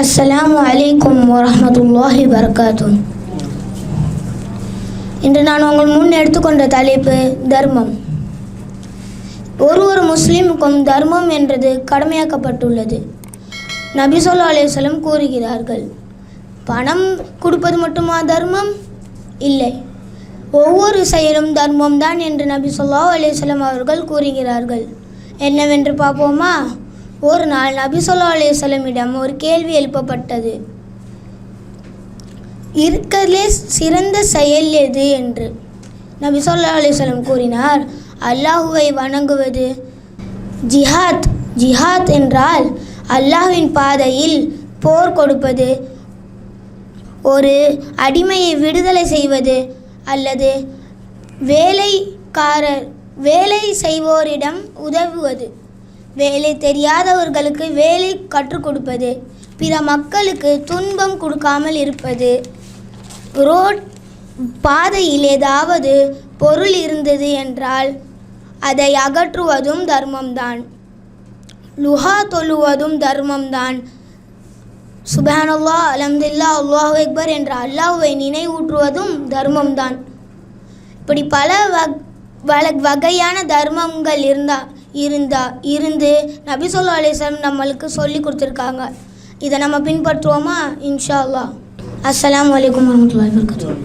அஸ்ஸலாமு அலைக்கும் வரமத்துல்லாஹி வரகாத்து இன்று நான் உங்கள் முன் எடுத்துக்கொண்ட தலைப்பு தர்மம். ஒரு ஒரு முஸ்லீமுக்கும் தர்மம் என்றது கடமையாக்கப்பட்டுள்ளது. நபி சொல்லாலேசலம் கூறுகிறார்கள் பணம் கொடுப்பது மட்டுமா தர்மம்? இல்லை ஒவ்வொரு செயலும் தர்மம் தான் என்று நபி சொல்லா அலையம் அவர்கள் கூறுகிறார்கள். என்னவென்று பார்ப்போமா? ஒரு நாள் நபி சொல்லா அலையமிடம் ஒரு கேள்வி எழுப்பப்பட்டது. இருக்கிறதுலே சிறந்த செயல் எது? என்று நபி சொல்லா அலையம் கூறினார் அல்லாஹுவை வணங்குவது. ஜிஹாத் ஜிஹாத் என்றால் அல்லாஹ்வின் பாதையில் போர் கொடுப்பது. ஒரு அடிமையை விடுதலை செய்வது அல்லது வேலைக்காரர் வேலை செய்வோரிடம் உதவுவது. வேலை தெரியாதவர்களுக்கு வேலை கற்றுக் கொடுப்பது. பிற மக்களுக்கு துன்பம் கொடுக்காமல் இருப்பது. ரோட் பாதையில் ஏதாவது பொருள் இருந்தது என்றால் அதை அகற்றுவதும் தர்மம்தான். லுஹா தொழுவதும் தர்மம்தான். சுபஹானல்லா அலம்துல்லா அல்லாஹ் அக்பர் என்ற அல்லாஹுவை நினைவூற்றுவதும் தர்மம்தான். இப்படி பல வக் வல வகையான தர்மங்கள் இருந்தா இருந்தா இருந்து நபி சொல்லா அலிஸ்லாம் நம்மளுக்கு சொல்லி கொடுத்துருக்காங்க. இதை நம்ம பின்பற்றுவோமா? இன்ஷா அல்லாஹ். அஸ்லாம் வலைக்கம் வரமத்துல வபரகாத்துஹு.